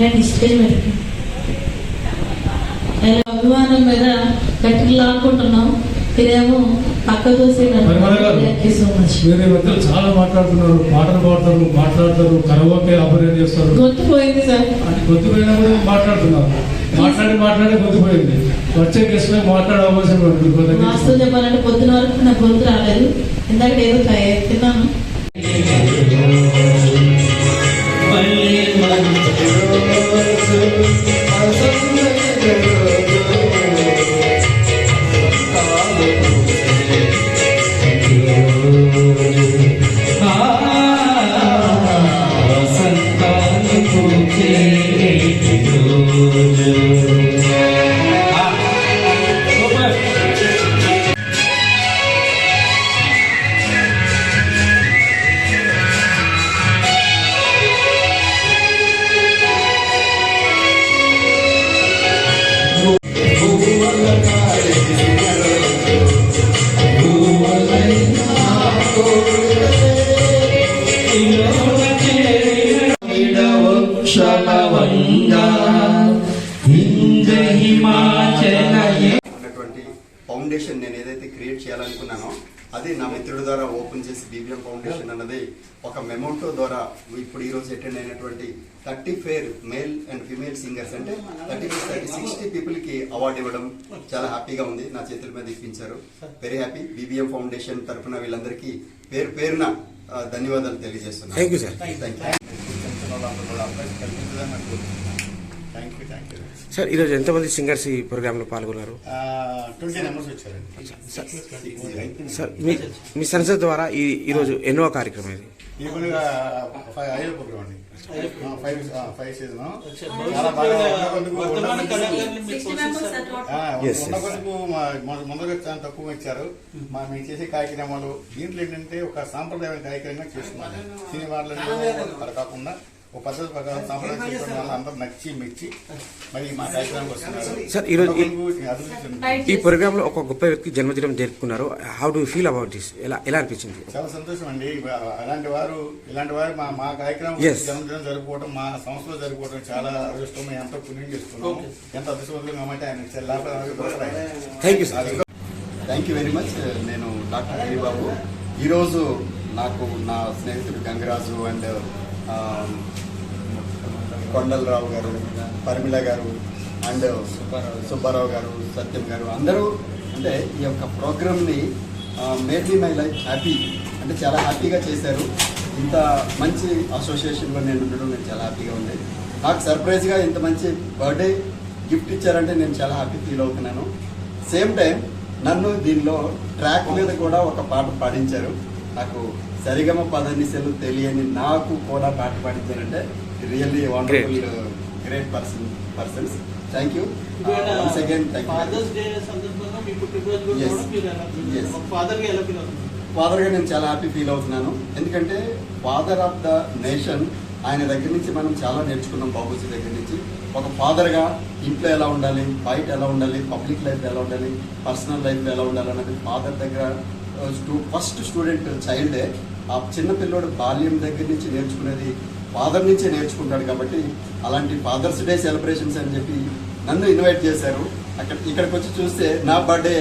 రండి స్టేజ్ మీదకి అభిమానం మీద గట్టిగా లాక్కుంటున్నాం. ఇదేమో పక్క పరిమళ గారు. థ్యాంక్ యూ సో మచ్ మీరు ఈ మధ్య చాలా మాట్లాడుతున్నారు. పాటలు పాడతారు మాట్లాడతారు కరవకే ఆపరేట్ చేస్తారు. గొంతు పోయింది సార్. అది గొంతుపోయినా కూడా మాట్లాడుతున్నారు. మాట్లాడి మాట్లాడి గొంతుపోయింది. వచ్చే గెస్ట్ మాట్లాడే అవకాశం చెప్పాలంటే పొద్దున వరకు నాకు గొంతు రాలేదు. ఇందాక ఏదో తిన్నాను. ఫౌండేషన్ నేను ఏదైతే క్రియేట్ చేయాలనుకున్నానో అది నా మిత్రుడి ద్వారా ఓపెన్ చేసి బీబీఎం ఫౌండేషన్ అన్నది ఒక మెమోటో ద్వారా ఇప్పుడు ఈ రోజు అటెండ్ అయినటువంటి thirty four male and female singers అంటే థర్టీ ఫైవ్ థర్టీ సిక్స్టీ పీపుల్కి అవార్డు ఇవ్వడం చాలా హ్యాపీగా ఉంది. నా చేతుల మీద ఇప్పించారు. వెరీ హ్యాపీ బీబీఎం ఫౌండేషన్ తరఫున వీళ్ళందరికీ పేరు పేరున ధన్యవాదాలు తెలియజేస్తున్నాను. Thank you you thank you sir ఈరోజు ఎంతమంది సింగర్స్ ఈ ప్రోగ్రాంలో పాల్గొన్నారు? ట్వంటీ నెంబర్స్ వచ్చారండి సార్ మీ మీ సంస్థ ద్వారా ఈ ఈరోజు ఎన్నో కార్యక్రమం ఇది? ముందుగా చాలా తక్కువ ఇచ్చారు. మా మేము చేసే కార్యక్రమాలు దీంట్లో ఏంటంటే ఒక సాంప్రదాయ కార్యక్రమంగా చేస్తున్నాం సినిమాల్లో అలా కాకుండా ఒక పద్ధతి ప్రకారం సాంప్రదాయం అందరూ నచ్చి మెచ్చి మరి మా కార్యక్రమానికి వస్తున్నారు. సార్, ఈరోజు ఈ-. ఈ ప్రోగ్రాంలో ఒక గొప్ప వ్యక్తి జన్మదినం జరుపుకున్నారు. How do feel about this ఎలా ఎలా అనిపించింది? చాలా సంతోషం అండి. అలాంటి వారు ఇలాంటి వారు మా మా కార్యక్రమం. జన్మదినం జరుపుకోవడం మా సంస్థలో జరుపుకోవడం చాలా అదృష్టం. మేము ఎంతో పుణ్యం చేసుకున్నాం ఎంత అదృష్టవంతులు కాబట్టి ఆయన. Thank you sir thank you very much నేను డాక్టర్ హరిబాబు. ఈరోజు నాకు నా స్నేహితుడు గంగరాజు అండ్ కొండలరావు గారు పరిమిళ గారు అండ్ సుబ్బారావు గారు సత్యం గారు అందరూ అంటే ఈ యొక్క ప్రోగ్రామ్ని made be my life happy అంటే చాలా హ్యాపీగా చేశారు. ఇంత మంచి అసోసియేషన్లో నేను ఉండడం నేను చాలా హ్యాపీగా ఉంది. నాకు సర్ప్రైజ్గా ఇంత మంచి బర్త్డే గిఫ్ట్ ఇచ్చారంటే నేను చాలా హ్యాపీ ఫీల్ అవుతున్నాను. సేమ్ టైం నన్ను దీనిలో ట్రాక్ మీద కూడా ఒక పాట పాడించారు. నాకు సరిగమ పదనిసలు తెలియని నాకు కూడా పాట పాడించారంటే really wonderful great person persons thank you once again thank fathers you day సందర్భంగా మీ పుట్టినరోజు కూడా Yes. మీరు ఎలా feel Yes. అవుతున్నారు? ఒక ఫాదర్గా ఎలా ఫీల్ అవుతున్నారు? ఫాదర్గా నేను చాలా హ్యాపీ ఫీల్ అవుతున్నాను. ఎందుకంటే ఫాదర్ ఆఫ్ ద నేషన్ ఆయన దగ్గర నుంచి మనం చాలా నేర్చుకున్నాం బాబూజీ దగ్గర నుంచి. ఒక ఫాదర్గా ఇంట్లో ఎలా ఉండాలి బయట ఎలా ఉండాలి పబ్లిక్ లైఫ్ ఎలా ఉండాలి పర్సనల్ లైఫ్ ఎలా ఉండాలి అన్నది ఫాదర్ దగ్గర ఫస్ట్ స్టూడెంట్ చైల్డే ఆ చిన్న పిల్లోడు బాల్యం దగ్గర నుంచి నేర్చుకునేది ఫాదర్ నుంచే నేర్చుకుంటాడు కాబట్టి అలాంటి ఫాదర్స్ డే సెలబ్రేషన్స్ అని చెప్పి నన్ను ఇన్వైట్ చేశారు. అక్కడ ఇక్కడికి వచ్చి చూస్తే నా బర్త్డే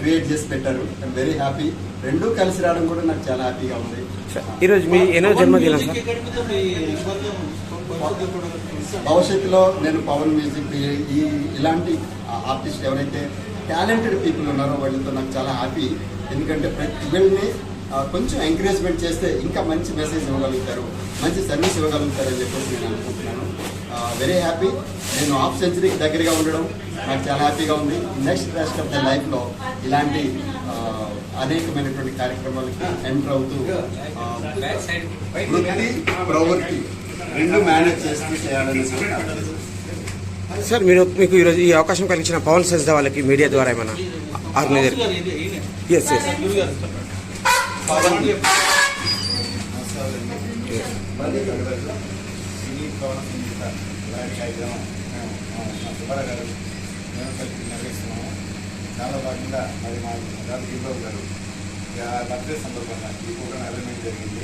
క్రియేట్ చేసి పెట్టారు. I'm very happy. రెండూ కలిసి రావడం కూడా నాకు చాలా హ్యాపీగా ఉంది. ఈరోజు మీ ఎన్నో జన్మదినం భవిష్యత్తులో నేను పవన్ మ్యూజిక్ ఈ ఇలాంటి ఆర్టిస్ట్ ఎవరైతే టాలెంటెడ్ పీపుల్ ఉన్నారో వాళ్ళతో నాకు చాలా హ్యాపీ. ఎందుకంటే ప్రతి వీళ్ళని కొంచెం ఎంకరేజ్మెంట్ చేస్తే ఇంకా మంచి మెసేజ్ ఇవ్వగలుగుతారు మంచి సర్వీస్ ఇవ్వగలుగుతారు అని చెప్పేసి నేను అనుకుంటున్నాను వెరీ హ్యాపీ నేను హాఫ్ సెంచరీకి దగ్గరగా ఉండడం నాకు చాలా హ్యాపీగా ఉంది నెక్స్ట్ రెస్ట్ ఆఫ్ ద లైఫ్లో ఇలాంటి అనేకమైనటువంటి కార్యక్రమాలకి ఎంటర్ అవుతూ వృత్తి ప్రవృత్తి రెండు మేనేజ్ చేస్తూ చేయాలని. సార్ మీరు మీకు ఈరోజు ఈ అవకాశం కలిగించిన పవన్ సంస్థ వాళ్ళకి మీడియా ద్వారా ఏమైనా organiser. S S. Pavan cine Sangeetha ఇలాంటి కార్యక్రమం మేము, మా గారు మేము కలిపి నిర్వహిస్తున్నాము చాలా భాగంగా మరి మా గారు దీపక్ గారు ఆ, బర్త్డే సందర్భంగా ఈ అరేంజ్మెంట్ జరిగింది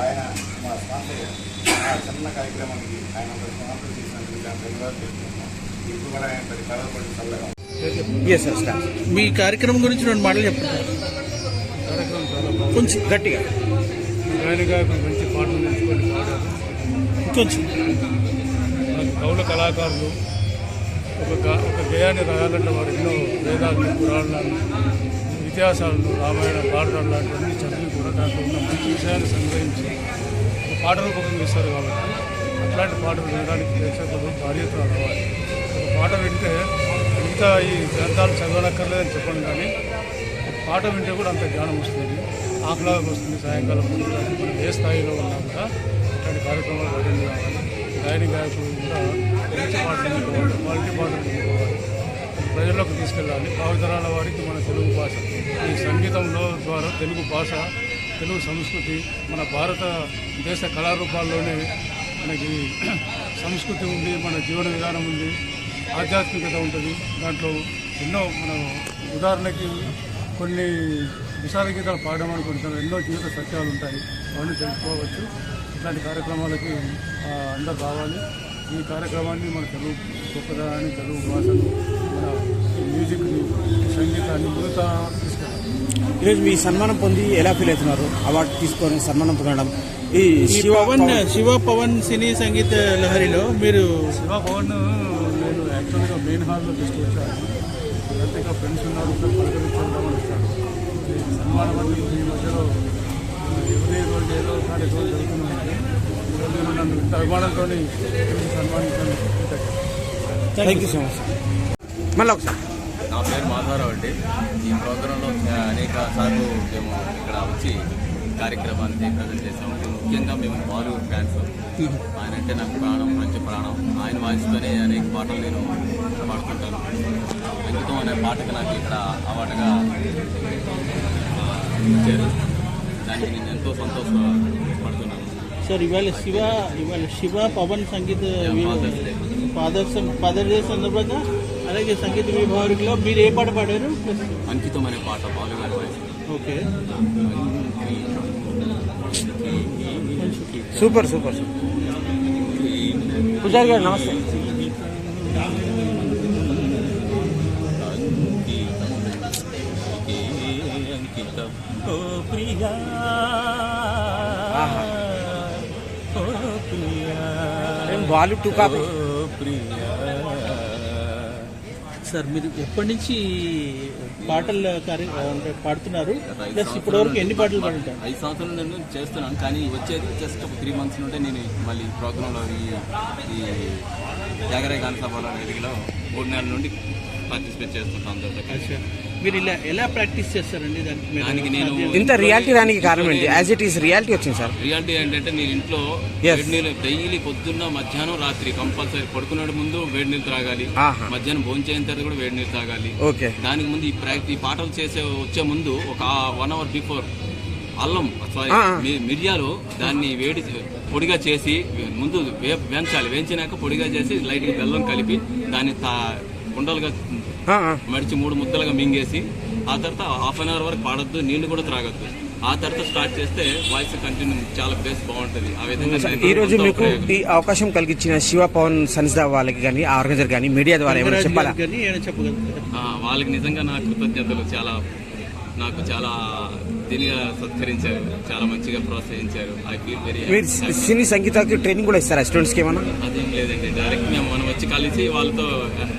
ఆయన మా స్పాన్సర్ ఆ చిన్న కార్యక్రమానికి ఆయన ఒక స్పాన్సర్ చేసినందుకు దాని ధన్యవాదాలు తెలుపుతున్నాం ఇప్పుడు కూడా ఆయన పది కళలు పడి చల్లగా మీ కార్యక్రమం గురించి రెండు మాటలు చెప్తారు. కొంచెం గట్టిగా. మంచి పాటలు నేర్చుకొని పాడారు. కొంచెం. కౌల కళాకారులు ఒక ఒక గేయాన్ని రాయాలంటే వారు. ఎన్నో వేదాలను పురాణాలను ఇతిహాసాలను రామాయణం భారతం లాంటివన్నీ చదివి కూడా మంచి విషయాన్ని సంగ్రహించి ఒక పాట రూపకంగా ఇస్తారు కాబట్టి అట్లాంటి పాటలు వినడానికి ప్రేక్షకులు భార్యతో రావాలి. ఒక పాట వింటే మిగతా ఈ గ్రంథాలు చదవనక్కర్లేదని చెప్పండి కానీ పాట వింటే కూడా అంత జ్ఞానం వస్తుంది ఆహ్లాదం వస్తుంది సాయంకాలం మనం ఏ స్థాయిలో ఉన్నా కూడా ఇట్లాంటి కార్యక్రమాలు అటెండ్ కావాలి. గాయని గాయకులు కూడా మంచి పాటలు ఎన్నుకోవాలి క్వాలిటీ పాటలు ఎన్నుకోవాలి ప్రజల్లోకి తీసుకెళ్ళాలి. భావితరాల వారికి మన తెలుగు భాష ఈ సంగీతంలో ద్వారా తెలుగు భాష తెలుగు సంస్కృతి మన భారత దేశ కళారూపాల్లోనే మనకి సంస్కృతి ఉంది మన జీవన విధానం ఉంది ఆధ్యాత్మికత ఉంటుంది. దాంట్లో ఎన్నో మనం ఉదాహరణకి కొన్ని విషాద గీతాలు పాడడం అనుకుంటున్నాం ఎన్నో జీవిత సత్యాలు ఉంటాయి. అవన్నీ తెలుసుకోవచ్చు. ఇట్లాంటి కార్యక్రమాలకి అందరు రావాలి. ఈ కార్యక్రమాన్ని మన తెలుగు గొప్పదనాన్ని తెలుగు భాషను మన ఈ మ్యూజిక్ని సంగీతాన్ని తీసుకెళ్ళాలి. ఈరోజు మీ సన్మానం పొంది ఎలా ఫీల్ అవుతున్నారు? అవార్డు తీసుకొని సన్మానం పొందడం. ఈ శివ పవన్ శివ పవన్ సినీ సంగీత లహరిలో మీరు శివ భవన్ నేను యాక్చువల్గా మెయిన్ హాల్లో తీసుకొచ్చాను. ఇంకా ఫ్రెండ్స్ ఉన్నారు సన్మానం ఈ మధ్యలో ఎవరి రోజు ఏదో కార్యక్రమం జరుగుతున్నాయి ఈరోజు నేను నన్ను ఇంత అభిమానంతో సన్మానించాను థ్యాంక్ యూ సో మచ్ మళ్ళీ ఒకసారి. నా పేరు మాధవరావు అండి. ఈ ప్రోగ్రాంలో అనేక సార్లు మేము ఇక్కడ వచ్చి కార్యక్రమాన్ని ప్రజెంట్ చేసాము ముఖ్యంగా మేము బాలు ఫ్యాన్స్. ఆయన అంటే నాకు ప్రాణం మంచి ప్రాణం. ఆయన వాయిస్తూనే అనేక పాటలు నేను పాడుతుంటాను అంకితం అనే పాటకు నాకు ఇక్కడ అవార్డుగా ఆ, ఇచ్చారు దానికి నేను ఎంతో సంతోషపడుతున్నాను సార్ ఇవాళ శివ ఇవాళ Shiva Pavan Sangeetha. Fathers father day సందర్భంగా అలాగే సంగీత విభాగంలో మీరు ఏ పాట పాడారు? అంకితం అనే పాట బాలు గారి ఓకే. Super super super. పూజారి గారు నమస్తే. ఓ ప్రియా. ఓ టూ కాపీ? ఓ ప్రియా. సార్ మీరు ఎప్పటి నుంచి పాటల కార్య అంటే పాడుతున్నారు? ప్లస్ ఇప్పటి వరకు ఎన్ని పాటలు పాడుంటారు? ఐదు సంవత్సరాలు నేను చేస్తున్నాను కానీ వచ్చేది జస్ట్ ఒక త్రీ మంత్స్ నుండే నేను మళ్ళీ ప్రోగ్రాంలో ఈ ఈ జాగరే గాన సభలో వేదికలో మూడు నెలల నుండి పార్టిసిపేట్ కలిసి. మీరు ఇలా ఎలా ప్రాక్టీస్ చేస్తారండి దానికి దానికి నేను ఇంత రియాలిటీ రానికి కారణం ఏంటి? యాజ్ ఇట్ ఈస్ రియాలిటీ వచ్చింది సార్. రియాలిటీ ఏంటంటే నేను ఇంట్లో Yes. వేడి నీళ్ళు డైలీ పొద్దున్న మధ్యాహ్నం రాత్రి కంపల్సరీ పడుకునే ముందు వేడి నీళ్ళు ఆహా. మధ్యాహ్నం భోజనం చేయిన తర్వాత కూడా వేడి నీళ్ళు తాగాలి ఓకే. దానికి ముందు ఈ ప్రాక్టీ ఈ పాటలు చేసే వచ్చే ముందు ఒక వన్ అవర్ బిఫోర్ అల్లం సారీ మిరియాలు దాన్ని వేడి పొడిగా చేసి ముందు వే- వేయించాలి. వేయించినాక పొడిగా చేసి లైట్గా బెల్లం కలిపి దాన్ని తా ఉండలుగా. మడిచి మూడు ముద్దలుగా మింగేసి ఆ తర్వాత హాఫ్ అన్ అవర్ వరకు పాడొద్దు నీళ్ళు కూడా త్రాగొద్దు. ఆ తర్వాత స్టార్ట్ చేస్తే వాయిస్ కంటిన్యూ చాలా బేస్ బాగుంటుంది. ఆ విధంగా ఈ రోజు మీకు. ఈ అవకాశం కలిగించిన శివ పవన్ సన్స్దా వాళ్ళకి కానీ ఆర్గనైజర్ కానీ మీడియా ద్వారా ఏమైనా చెప్పాలా? వాళ్ళకి నిజంగా నా కృతజ్ఞతలు. చాలా నాకు చాలా దీనిగా సత్కరించారు. చాలా మంచిగా ప్రోత్సహించారు. ఐ ఫీల్ వెరీ మీరు సినీ సంగీతానికి ట్రైనింగ్ కూడా ఇస్తారా స్టూడెంట్స్కి ఏమైనా అదేం లేదండి. డైరెక్ట్ మేము మనం వచ్చి కలిసి వాళ్ళతో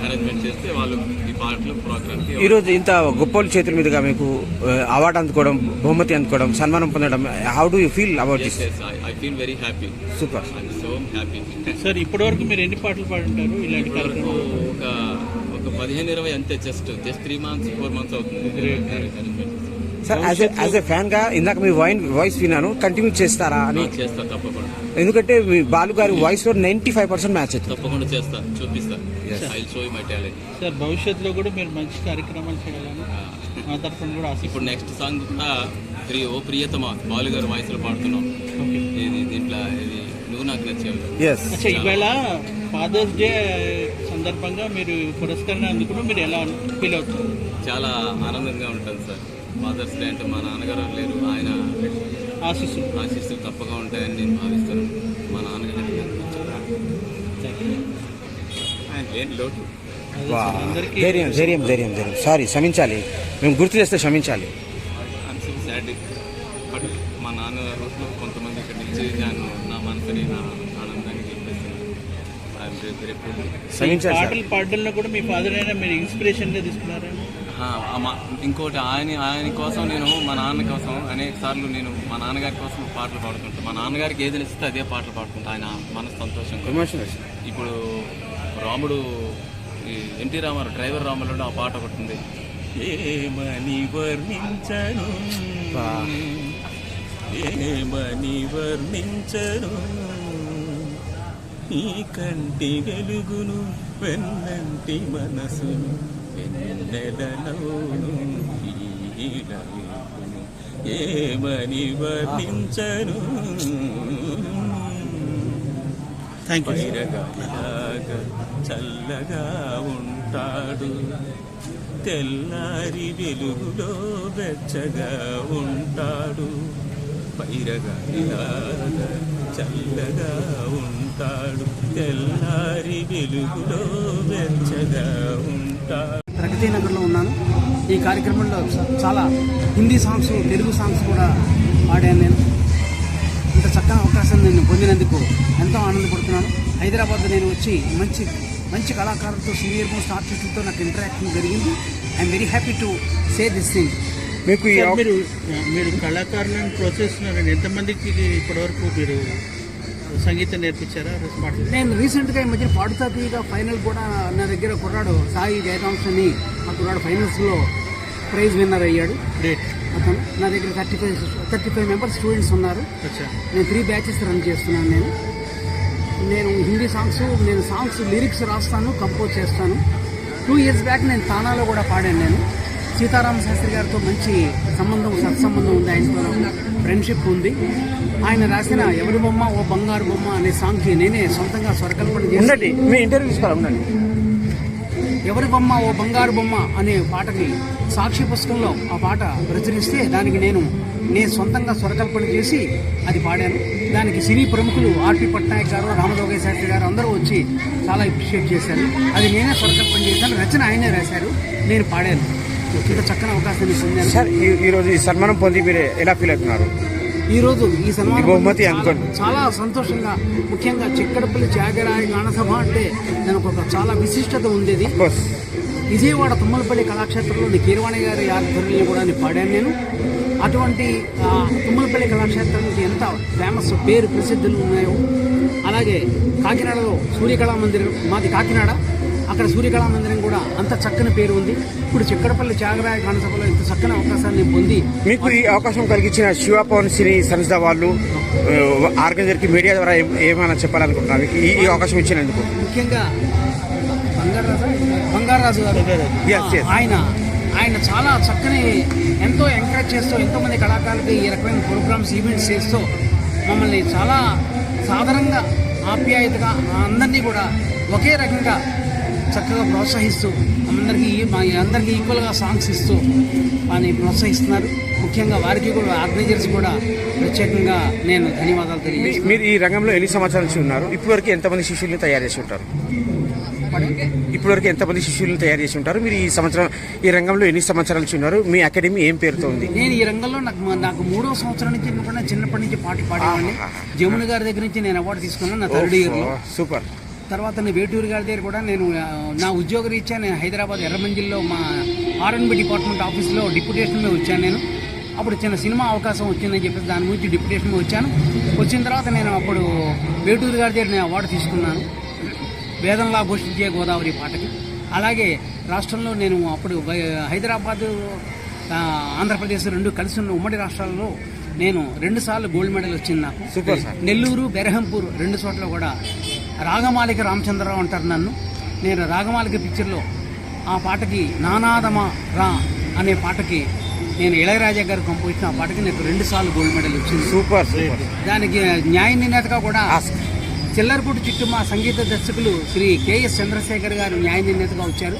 అరేంజ్మెంట్ చేస్తే వాళ్ళు ఈ పాటలు ప్రోగ్రామ్కి ఈ రోజు ఇంత గొప్ప చేతుల మీదుగా మీకు అవార్డు అందుకోవడం బహుమతి అందుకోవడం సన్మానం పొందడం how do you feel about this I feel very happy super so happy sir ఇప్పటి వరకు మీరు ఎన్ని పాటలు పాడుంటారు? ఇలాంటి కార్యక్రమం ఒక ఒక పదిహేను ఇరవై అంతే just just three months four months అవుతుంది. సార్ యాజ్ యాజ్ ఎ ఫ్యాన్గా ఇందాక మీ వైన్ వాయిస్ విన్నాను. కంటిన్యూ చేస్తారా అని? చేస్తా తప్పకుండా. ఎందుకంటే మీ బాలు గారి వాయిస్లో నైన్టీ ఫైవ్ పర్సెంట్ మ్యాచ్ అవుతుంది. తప్పకుండా చేస్తా చూపిస్తా. I show my talent sir భవిష్యత్తులో కూడా మీరు మంచి కార్యక్రమాలు చేయాలని మా తరఫున కూడా ఇప్పుడు నెక్స్ట్ సాంగ్ కూడా ప్రియ ఓ ప్రియతమ బాలు గారు వాయిస్లో పాడుతున్నాం. ఇది దీంట్లో ఇది నువ్వు నాకు నచ్చావు. ఈవేళ ఫాదర్స్ డే సందర్భంగా మీరు పురస్కరణ అందుకుని మీరు ఎలా ఫీల్ అవుతారు చాలా ఆనందంగా ఉంటుంది సార్ ఫాదర్స్ డే అంటే మా నాన్నగారు లేరు ఆయన ఆశీస్సులు. ఆశీస్సులు తప్పగా ఉంటాయని నేను భావిస్తాను మా నాన్నగారికి నేను ఆయన లేని లోటు? అదే వా. సార్, అందరికీ ధైర్యం ధైర్యం ధైర్యం ధైర్యం. సారీ క్షమించాలి. మేము గుర్తు చేస్తే క్షమించాలి. సాడ్ బట్ మా నాన్న రోజులో కొంతమంది ఇక్కడ నుంచి నేను నా మనసుని నా ఆనందాన్ని సార్. పాటలు పాడడంలో కూడా మీ ఫాదర్ అయినా మీరు ఇన్స్పిరేషన్గా తీసుకున్నారా? ఇంకోటి ఆయన ఆయన కోసం నేను మా నాన్న కోసం అనేక సార్లు నేను మా నాన్నగారి కోసం పాటలు పాడుకుంటాను మా నాన్నగారికి ఏది నచ్చితే అదే పాటలు పాడుకుంటా ఆయన మనసు సంతోషంగా ఎమోషనల్ ఇప్పుడు రాముడు ఈ ఎన్టీ రామారావు డ్రైవర్ రాముడు ఆ పాట ఒకటి ఉంది. ఏమని వర్ణించను. ఏమని వర్ణించను? ఈ కంటి వెలుగును వెన్నంటి మనసును ఏమని వర్ణించను చల్లగా ఉంటాడు. తెల్లారి వెలుగులో వెచ్చగా ఉంటాడు. పైరగాలిలాగా చల్లగా ఉంటాడు. తెల్లారి వెలుగులో వెచ్చగా ఉంటాడు. నగర్లో ఉన్నాను. ఈ కార్యక్రమంలో చాలా హిందీ సాంగ్స్ తెలుగు సాంగ్స్ కూడా పాడాను నేను. ఇంత చక్కని అవకాశం నేను పొందినందుకు ఎంతో ఆనందపడుతున్నాను. హైదరాబాద్ నేను వచ్చి మంచి మంచి కళాకారులతో సీనియర్ మోస్ట్ ఆర్టిస్టులతో నాకు ఇంటరాక్షన్ జరిగింది. I'm very happy to say this thing మీకు మీరు మీరు కళాకారులను ప్రోత్సహిస్తున్నారండి. ఎంతమందికి ఇప్పటివరకు మీరు సంగీతం నేర్పించారా? నేను రీసెంట్గా ఈ మధ్య పాడుతా తీయగా ఫైనల్ కూడా నా దగ్గర కుర్రాడు సాయి జయకాంక్ష అని ఆ కుర్రాడు ఫైనల్స్లో ప్రైజ్ విన్నర్ అయ్యాడు. గ్రేట్ అతను నా దగ్గర thirty five thirty five members students ఉన్నారు నేను త్రీ బ్యాచెస్ రన్ చేస్తున్నాను నేను. నేను హిందీ సాంగ్స్ నేను సాంగ్స్ లిరిక్స్ రాస్తాను కంపోజ్ చేస్తాను. టూ ఇయర్స్ బ్యాక్ నేను తానాలో కూడా పాడాను నేను. సీతారామ శాస్త్రి గారితో మంచి సంబంధం సత్సంబంధం ఉంది. ఆయనతో ఫ్రెండ్షిప్ ఉంది. ఆయన రాసిన ఎవరి బొమ్మ ఓ బంగారు బొమ్మ అనే సాంగ్కి నేనే సొంతంగా స్వరకల్పన చేసి ఉండండి మీ ఇంటర్వ్యూ తీసుకోవాలి ఉండండి. ఎవరి బొమ్మ ఓ బంగారు బొమ్మ అనే పాటకి సాక్షి పుస్తకంలో ఆ పాట ప్రచురిస్తే దానికి నేను నేను సొంతంగా స్వరకల్పన చేసి అది పాడాను. దానికి సినీ ప్రముఖులు ఆర్పి పట్నాయక్ గారు రామజోగయ్య శాస్త్రి గారు అందరూ వచ్చి చాలా అప్రిషియేట్ చేశారు. అది నేనే స్వరకల్పన చేశాను రచన ఆయనే రాశారు నేను పాడాను. చక్కని పొందాను సార్ ఈరోజు ఈ సన్మానం పొంది మీరు ఎలా ఫీల్ అవుతున్నారు? ఈ రోజు ఈ సన్మానం బహుమతి చాలా- సంతోషంగా ముఖ్యంగా చిక్కడపల్లి త్యాగరాయ గానసభ అంటే దానికి ఒక చాలా విశిష్టత ఉండేది. విజయవాడ తుమ్మలపల్లి కళాక్షేత్రంలోని కీరవాణి గారి ఆధ్వర్యంలో కూడా పాడాను నేను. అటువంటి తుమ్మలపల్లి కళాక్షేత్రానికి ఎంత ఫేమస్ పేరు ప్రసిద్ధులు ఉన్నాయో అలాగే కాకినాడలో సూర్యకళా మందిరం మాది కాకినాడ. అక్కడ సూర్యకళా మందిరం కూడా అంత చక్కని పేరు ఉంది. ఇప్పుడు చిక్కడపల్లి త్యాగరాయ గానసభలో ఇంత చక్కని అవకాశాన్ని నేను పొంది మీకు ఈ అవకాశం కలిగించిన శివ పవన్ సినీ సంస్థ వాళ్ళు ఆర్గనైజర్కి మీడియా ద్వారా ఏమైనా చెప్పాలనుకుంటున్నారు? మీకు ఈ అవకాశం ఇచ్చినందుకు. ముఖ్యంగా బంగారాజు బంగారాజు గారు. ఆయన ఆయన చాలా చక్కని ఎంతో ఎంకరేజ్ చేస్తూ ఎంతో మంది కళాకారులకి ఈ రకమైన ప్రోగ్రామ్స్ ఈవెంట్స్ చేస్తూ మమ్మల్ని చాలా సాధారణంగా ఆప్యాయతగా అందరినీ కూడా ఒకే రకంగా చక్కగా ప్రోత్సహిస్తూ అందరికీ మా అందరికీ ఈక్వల్గా సాంగ్స్ ఇస్తూ వారిని ప్రోత్సహిస్తున్నారు. ముఖ్యంగా వారికి కూడా ఆర్గనైజర్స్ కూడా ప్రత్యేకంగా నేను ధన్యవాదాలు తెలియజేస్తున్నాను. మీరు ఈ రంగంలో ఎన్ని సంవత్సరాల నుంచి ఉన్నారు? ఇప్పటివరకు ఎంతమంది శిష్యుల్ని తయారు చేసి ఉంటారు? ఇప్పటివరకు ఎంతమంది శిష్యుల్ని తయారు చేసి ఉంటారు? మీరు ఈ సంవత్సరం ఈ రంగంలో ఎన్ని సంవత్సరాల నుంచి ఉన్నారు? మీ అకాడమీ ఏం పేరుతో ఉంది? నేను ఈ రంగంలో నాకు నాకు మూడో సంవత్సరం నుంచి కూడా చిన్నప్పటి నుంచి పాటలు పాడేవాడిని. జమున గారి దగ్గర నుంచి నేను అవార్డు తీసుకున్నాను. నా థర్డ్ ఇయర్ సూపర్. తర్వాత నేను వేటూరు గారి దగ్గర కూడా నేను నా ఉద్యోగ రీత్యా నేను హైదరాబాద్ ఎర్రమంజిల్లో మా ఆర్ఎన్బి డిపార్ట్మెంట్ ఆఫీస్లో డిప్యుటేషన్ మీద వచ్చాను నేను. అప్పుడు చిన్న సినిమా అవకాశం వచ్చిందని చెప్పేసి దాని గురించి డిప్యుటేషన్ వచ్చాను. వచ్చిన తర్వాత నేను అప్పుడు వేటూరు గారి దగ్గర నేను అవార్డు తీసుకున్నాను. వేదంలా ఘోషించే గోదావరి పాటకి. అలాగే రాష్ట్రంలో నేను అప్పుడు హైదరాబాద్ ఆంధ్రప్రదేశ్ రెండు కలిసి ఉన్న ఉమ్మడి రాష్ట్రాల్లో నేను రెండు సార్లు గోల్డ్ మెడల్ వచ్చింది నాకు. నెల్లూరు బెరహంపూర్ రెండు చోట్ల కూడా రాగమాలిక రామచంద్రరావు అంటారు నన్ను. నేను రాగమాలిక పిక్చర్లో ఆ పాటకి నానాదమా రా అనే పాటకి నేను ఇళయరాజా గారు కంపోజించిన ఆ పాటకి నాకు రెండు సార్లు గోల్డ్ మెడల్ వచ్చింది. Super super. దానికి న్యాయ నిర్ణేతగా కూడా చిల్లరపూటి చిట్టు మా సంగీత దర్శకులు శ్రీ కెఎస్ చంద్రశేఖర్ గారు న్యాయ నిర్ణేతగా వచ్చారు.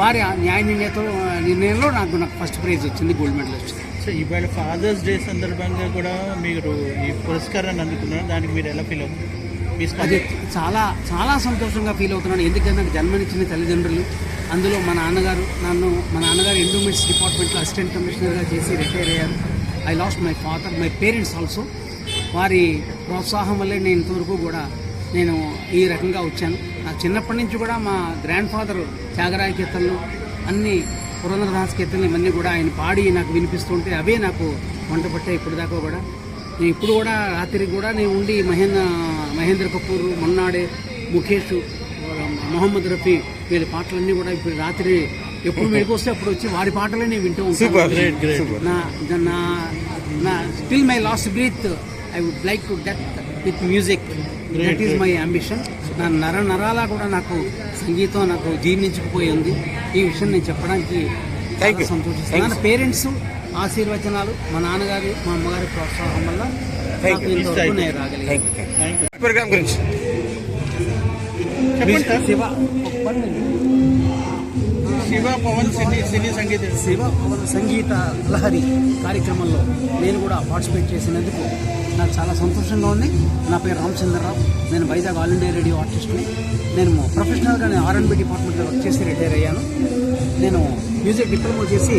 వారి న్యాయ నిర్ణయతో నిర్ణయంలో నాకు నాకు ఫస్ట్ ప్రైజ్ వచ్చింది గోల్డ్ మెడల్ వచ్చింది. సో ఇవాళ ఫాదర్స్ డే సందర్భంగా కూడా మీరు ఈ పురస్కారాన్ని అందుకున్నారు? దానికి మీరు ఎలా ఫీల్ అవుతుంది మీ అది చాలా చాలా సంతోషంగా ఫీల్ అవుతున్నాను. ఎందుకంటే నాకు జన్మనిచ్చిన తల్లిదండ్రులు. అందులో మా నాన్నగారు నన్ను మా నాన్నగారు ఎండోమెంట్స్ డిపార్ట్మెంట్లో అసిస్టెంట్ కమిషనర్గా చేసి రిటైర్ అయ్యారు. I lost my father my parents also వారి ప్రోత్సాహం వల్లే నేను ఇంతవరకు కూడా నేను ఈ రకంగా వచ్చాను. నా చిన్నప్పటి నుంచి కూడా మా గ్రాండ్ ఫాదర్ త్యాగరాయ కీర్తనలు అన్ని పురంధరదాస్ కీర్తనలు ఇవన్నీ కూడా ఆయన పాడి నాకు వినిపిస్తుంటే అవే నాకు వంట పట్టాయి ఇప్పుడు దాకా కూడా. నేను ఇప్పుడు కూడా రాత్రి కూడా నేను ఉండి మహేంద్ర మహేంద్ర కపూర్ మొన్నాడే ముఖేష్ మొహమ్మద్ రఫీ వీళ్ళ పాటలన్నీ కూడా ఇప్పుడు రాత్రి ఎప్పుడు వస్తే అప్పుడు వచ్చి వారి పాటలే నేను వింటూ ఉంటాను నా నా నా still my last breath I would like to death with music that is my ambition నా నర నరాల కూడా నాకు సంగీతం నాకు జీర్ణించుకుపోయి ఉంది. ఈ విషయం నేను చెప్పడానికి Thank చాలా you. సంతోషిస్తున్నాను. నా పేరెంట్స్ ఆశీర్వచనాలు మా నాన్నగారి మా అమ్మగారి ప్రోత్సాహం వల్ల ప్రోగ్రామ్ గురించి. శివ పవన్ సినీ సినీ సంగీత శివ పవన్ సంగీత లహరి కార్యక్రమంలో నేను కూడా పార్టిసిపేట్ చేసినందుకు నాకు చాలా సంతోషంగా ఉంది. నా పేరు రామచంద్రరావు. నేను వైజాగ్ ఆల్ ఇండియా రేడియో ఆర్టిస్ట్ని నేను ప్రొఫెషనల్గా నేను ఆర్ఎన్బి డిపార్ట్మెంట్లో వర్క్ చేసి రిటైర్ అయ్యాను. నేను మ్యూజిక్ డిప్లొమా చేసి